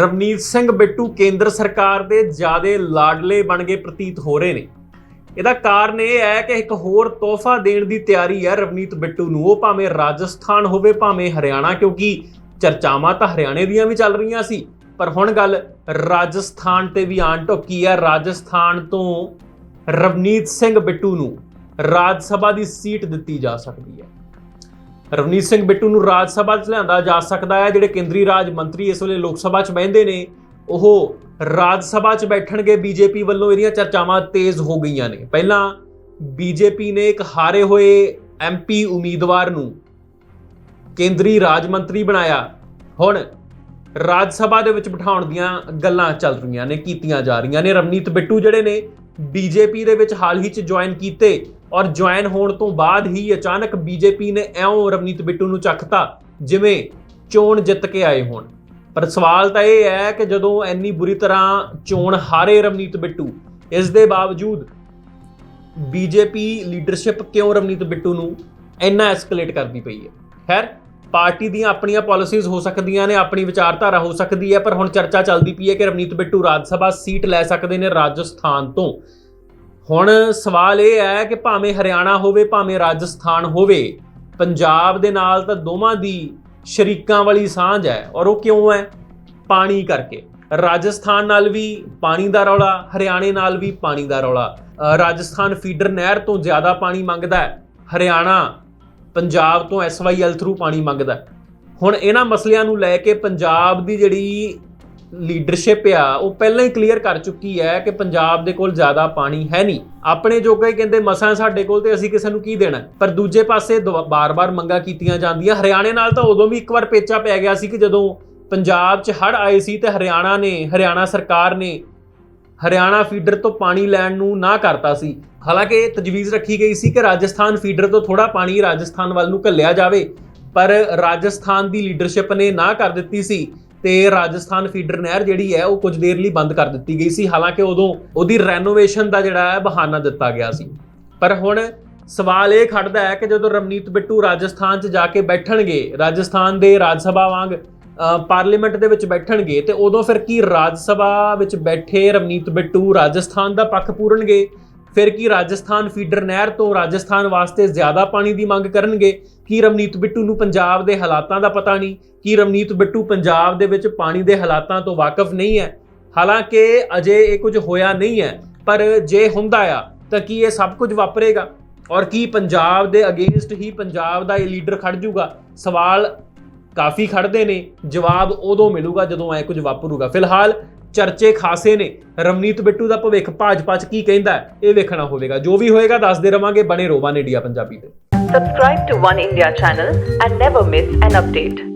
ਰਵਨੀਤ ਸਿੰਘ ਬਿੱਟੂ ਕੇਂਦਰ ਸਰਕਾਰ ਦੇ ਜਿਆਦੇ ਲਾਡਲੇ ਬਣ ਗਏ ਪ੍ਰਤੀਤ ਹੋ ਰਹੇ ਨੇ। ਇਹਦਾ ਕਾਰਨ ਇਹ ਹੈ ਕਿ ਇੱਕ ਹੋਰ ਤੋਹਫਾ ਦੇਣ ਦੀ ਤਿਆਰੀ ਹੈ ਰਵਨੀਤ ਬਿੱਟੂ ਨੂੰ। ਉਹ ਭਾਵੇਂ ਰਾਜਸਥਾਨ ਹੋਵੇ, ਭਾਵੇਂ ਹਰਿਆਣਾ, ਕਿਉਂਕਿ ਚਰਚਾਵਾਂ ਤਾਂ ਹਰਿਆਣੇ ਦੀਆਂ ਵੀ ਚੱਲ ਰਹੀਆਂ ਸੀ। ਪਰ ਹੁਣ ਗੱਲ ਰਾਜਸਥਾਨ ਤੇ ਵੀ ਆਣ ਢੁੱਕੀ ਹੈ। ਰਾਜਸਥਾਨ ਤੋਂ ਰਵਨੀਤ ਸਿੰਘ ਬਿੱਟੂ ਨੂੰ ਰਾਜ ਸਭਾ ਦੀ ਸੀਟ ਦਿੱਤੀ ਜਾ ਸਕਦੀ ਹੈ। ਰਵਨੀਤ ਸਿੰਘ ਬਿੱਟੂ ਨੂੰ ਰਾਜ ਸਭਾ 'ਚ ਲਿਆਂਦਾ ਜਾ ਸਕਦਾ ਹੈ, ਜਿਹੜੇ ਕੇਂਦਰੀ ਰਾਜ ਮੰਤਰੀ ਇਸ ਵੇਲੇ ਲੋਕ ਸਭਾ 'ਚ ਬਹਿੰਦੇ ਨੇ, ਉਹ ਰਾਜ ਸਭਾ 'ਚ ਬੈਠਣਗੇ, ਬੀਜੇਪੀ ਵੱਲੋਂ ਇਹਦੀਆਂ ਚਰਚਾਵਾਂ ਤੇਜ਼ ਹੋ ਗਈਆਂ ਨੇ। ਪਹਿਲਾਂ ਬੀਜੇਪੀ ਨੇ ਇੱਕ ਹਾਰੇ ਹੋਏ ਐਮਪੀ ਉਮੀਦਵਾਰ ਨੂੰ ਕੇਂਦਰੀ ਰਾਜ ਮੰਤਰੀ ਬਣਾਇਆ। ਹੁਣ ਰਾਜ ਸਭਾ ਦੇ ਵਿੱਚ ਬਿਠਾਉਣ ਦੀਆਂ ਗੱਲਾਂ ਚੱਲ ਰਹੀਆਂ ਨੇ, ਕੀਤੀਆਂ ਜਾ ਰਹੀਆਂ ਨੇ। ਰਵਨੀਤ ਬਿੱਟੂ ਜਿਹੜੇ ਨੇ, ਬੀਜੇਪੀ ਦੇ ਵਿੱਚ ਹਾਲ ਹੀ 'ਚ ਜੁਆਇਨ ਕੀਤੇ। ਔਰ ਜੁਆਇਨ ਹੋਣ ਤੋਂ ਬਾਅਦ ਹੀ ਅਚਾਨਕ ਬੀਜੇਪੀ ਨੇ ਐਉਂ ਰਵਨੀਤ ਬਿੱਟੂ ਨੂੰ ਚੱਕਤਾ, ਜਿਵੇਂ ਚੋਣ ਜਿੱਤ ਕੇ ਆਏ ਹੋਣ। ਪਰ ਸਵਾਲ ਤਾਂ ਇਹ ਹੈ ਕਿ ਜਦੋਂ ਇੰਨੀ ਬੁਰੀ ਤਰ੍ਹਾਂ ਚੋਣ ਹਾਰੇ ਰਵਨੀਤ ਬਿੱਟੂ, ਇਸ ਦੇ ਬਾਵਜੂਦ ਬੀਜੇਪੀ ਲੀਡਰਸ਼ਿਪ ਕਿਉਂ ਰਵਨੀਤ ਬਿੱਟੂ ਨੂੰ ਇੰਨਾ ਐਸਕੇਲੇਟ ਕਰਦੀ ਪਈ ਹੈ? ਖੈਰ, ਪਾਰਟੀ ਦੀਆਂ ਆਪਣੀਆਂ ਪਾਲਿਸੀਜ਼ ਹੋ ਸਕਦੀਆਂ ਨੇ, ਆਪਣੀ ਵਿਚਾਰਧਾਰਾ ਹੋ ਸਕਦੀ ਹੈ, ਪਰ ਹੁਣ ਚਰਚਾ ਚੱਲਦੀ ਪਈ ਹੈ ਕਿ ਰਵਨੀਤ ਬਿੱਟੂ ਰਾਜ ਸਭਾ ਸੀਟ ਲੈ ਸਕਦੇ ਨੇ ਰਾਜਸਥਾਨ ਤੋਂ। ਹੁਣ ਸਵਾਲ ਇਹ ਹੈ ਕਿ ਭਾਵੇਂ ਹਰਿਆਣਾ ਹੋਵੇ, ਭਾਵੇਂ ਰਾਜਸਥਾਨ ਹੋਵੇ, ਪੰਜਾਬ ਦੇ ਨਾਲ ਤਾਂ ਦੋਵਾਂ ਦੀ ਸ਼ਰੀਕਾਂ ਵਾਲੀ ਸਾਂਝ ਹੈ ਔਰ ਉਹ ਕਿਉਂ ਹੈ? ਪਾਣੀ ਕਰਕੇ। ਰਾਜਸਥਾਨ ਨਾਲ ਵੀ ਪਾਣੀ ਦਾ ਰੌਲਾ, ਹਰਿਆਣੇ ਨਾਲ ਵੀ ਪਾਣੀ ਦਾ ਰੌਲਾ। ਰਾਜਸਥਾਨ ਫੀਡਰ ਨਹਿਰ ਤੋਂ ਜ਼ਿਆਦਾ ਪਾਣੀ ਮੰਗਦਾ ਹੈ। ਹਰਿਆਣਾ ਪੰਜਾਬ ਤੋਂ ਐਸਵਾਈਐਲ ਥਰੂ ਪਾਣੀ ਮੰਗਦਾ ਹੁਣ ਇਹਨਾਂ ਮਸਲਿਆਂ ਨੂੰ ਲੈ ਕੇ ਪੰਜਾਬ ਦੀ ਜਿਹੜੀ ਲੀਡਰਸ਼ਿਪ ਆ, ਉਹ ਪਹਿਲਾਂ ਹੀ ਕਲੀਅਰ ਕਰ ਚੁੱਕੀ ਹੈ ਕਿ ਪੰਜਾਬ ਦੇ ਕੋਲ ਜ਼ਿਆਦਾ ਪਾਣੀ ਹੈ ਨਹੀਂ। ਆਪਣੇ ਜੋਗਾ ਹੀ ਕਹਿੰਦੇ ਮਸਾਂ ਸਾਡੇ ਕੋਲ ਤੇ ਅਸੀਂ ਕਿਸੇ ਨੂੰ ਕੀ ਦੇਣਾ? ਪਰ ਦੂਜੇ ਪਾਸੇ ਦੁਆ- ਬਾਰ-ਬਾਰ ਮੰਗਾਂ ਕੀਤੀਆਂ ਜਾਂਦੀਆਂ। ਹਰਿਆਣੇ ਨਾਲ ਤਾਂ ਉਦੋਂ ਵੀ ਇੱਕ ਵਾਰ ਪੇਚਾ ਪੈ ਗਿਆ ਸੀ ਕਿ ਜਦੋਂ ਪੰਜਾਬ 'ਚ ਹੜ੍ਹ ਆਏ ਸੀ ਤੇ ਹਰਿਆਣਾ ਨੇ, ਹਰਿਆਣਾ ਸਰਕਾਰ ਨੇ ਹਰਿਆਣਾ ਫੀਡਰ ਤੋਂ ਪਾਣੀ ਲੈਣ ਨੂੰ ਨਾ ਕਰਤਾ ਸੀ। ਹਾਲਾਂਕਿ ਇਹ ਤਜਵੀਜ਼ ਰੱਖੀ ਗਈ ਸੀ ਕਿ ਰਾਜਸਥਾਨ ਫੀਡਰ ਤੋਂ ਥੋੜਾ ਪਾਣੀ ਰਾਜਸਥਾਨ ਵੱਲ ਨੂੰ ਘੱਲਿਆ ਜਾਵੇ, ਪਰ ਰਾਜਸਥਾਨ ਦੀ ਲੀਡਰਸ਼ਿਪ ਨੇ ਨਾ ਕਰ ਦਿੱਤੀ ਸੀ। ਤੇ ਰਾਜਸਥਾਨ ਫੀਡਰ ਨਹਿਰ ਜਿਹੜੀ ਹੈ ਉਹ ਕੁਝ ਦੇਰ ਲਈ ਬੰਦ ਕਰ ਦਿੱਤੀ ਗਈ ਸੀ। ਹਾਲਾਂਕਿ ਉਦੋਂ ਉਹਦੀ ਰੈਨੋਵੇਸ਼ਨ ਦਾ ਜਿਹੜਾ ਹੈ ਬਹਾਨਾ ਦਿੱਤਾ ਗਿਆ ਸੀ। ਪਰ ਹੁਣ ਸਵਾਲ ਇਹ ਖੜਦਾ ਹੈ ਕਿ ਜਦੋਂ ਰਵਨੀਤ ਬਿੱਟੂ ਰਾਜਸਥਾਨ 'ਚ ਜਾ ਕੇ ਬੈਠਣਗੇ, ਰਾਜਸਥਾਨ ਦੇ ਰਾਜ ਸਭਾ ਵਾਂਗ ਪਾਰਲੀਮੈਂਟ ਦੇ ਵਿੱਚ ਬੈਠਣਗੇ, ਤੇ ਉਦੋਂ ਫਿਰ ਕੀ ਰਾਜ ਸਭਾ ਵਿੱਚ ਬੈਠੇ ਰਵਨੀਤ ਬਿੱਟੂ ਰਾਜਸਥਾਨ ਦਾ ਪੱਖ ਪੂਰਨਗੇ? ਫਿਰ ਕੀ ਰਾਜਸਥਾਨ ਫੀਡਰ ਨਹਿਰ ਤੋਂ ਰਾਜਸਥਾਨ ਵਾਸਤੇ ਜ਼ਿਆਦਾ ਪਾਣੀ ਦੀ ਮੰਗ ਕਰਨਗੇ? ਕੀ ਰਵਨੀਤ ਬਿੱਟੂ ਨੂੰ ਪੰਜਾਬ ਦੇ ਹਾਲਾਤਾਂ ਦਾ ਪਤਾ ਨਹੀਂ? ਕੀ ਰਵਨੀਤ ਬਿੱਟੂ ਪੰਜਾਬ ਦੇ ਵਿੱਚ ਪਾਣੀ ਦੇ ਹਾਲਾਤਾਂ ਤੋਂ ਵਾਕਿਫ ਨਹੀਂ ਹੈ? ਹਾਲਾਂਕਿ ਅਜੇ ਇਹ ਕੁਝ ਹੋਇਆ ਨਹੀਂ ਹੈ, ਪਰ ਜੇ ਹੁੰਦਾ ਆ, ਤਾਂ ਕੀ ਇਹ ਸਭ ਕੁਝ ਵਾਪਰੇਗਾ? ਔਰ ਕੀ ਪੰਜਾਬ ਦੇ ਅਗੇਂਸਟ ਹੀ ਪੰਜਾਬ ਦਾ ਇਹ ਲੀਡਰ ਖੜ ਜੂਗਾ? ਸਵਾਲ ਕਾਫੀ ਖੜਦੇ ਨੇ, ਜਵਾਬ ਉਦੋਂ ਮਿਲੂਗਾ ਜਦੋਂ ਐ ਕੁਝ ਵਾਪਰੂਗਾ। ਫਿਲਹਾਲ ਚਰਚੇ ਖਾਸੇ ਨੇ। ਰਵਨੀਤ ਬਿੱਟੂ ਦਾ ਭਵਿੱਖ ਭਾਜਪਾ ਚ ਕੀ ਕਹਿੰਦਾ ਹੈ, ਇਹ ਵੇਖਣਾ ਹੋਵੇਗਾ। ਜੋ ਵੀ ਹੋਏਗਾ ਦੱਸਦੇ ਰਵਾਂਗੇ ਬਣੇ ਰੋਬਾ ਇੰਡੀਆ ਪੰਜਾਬੀ ਤੇ। Subscribe to One India channel and never miss an update.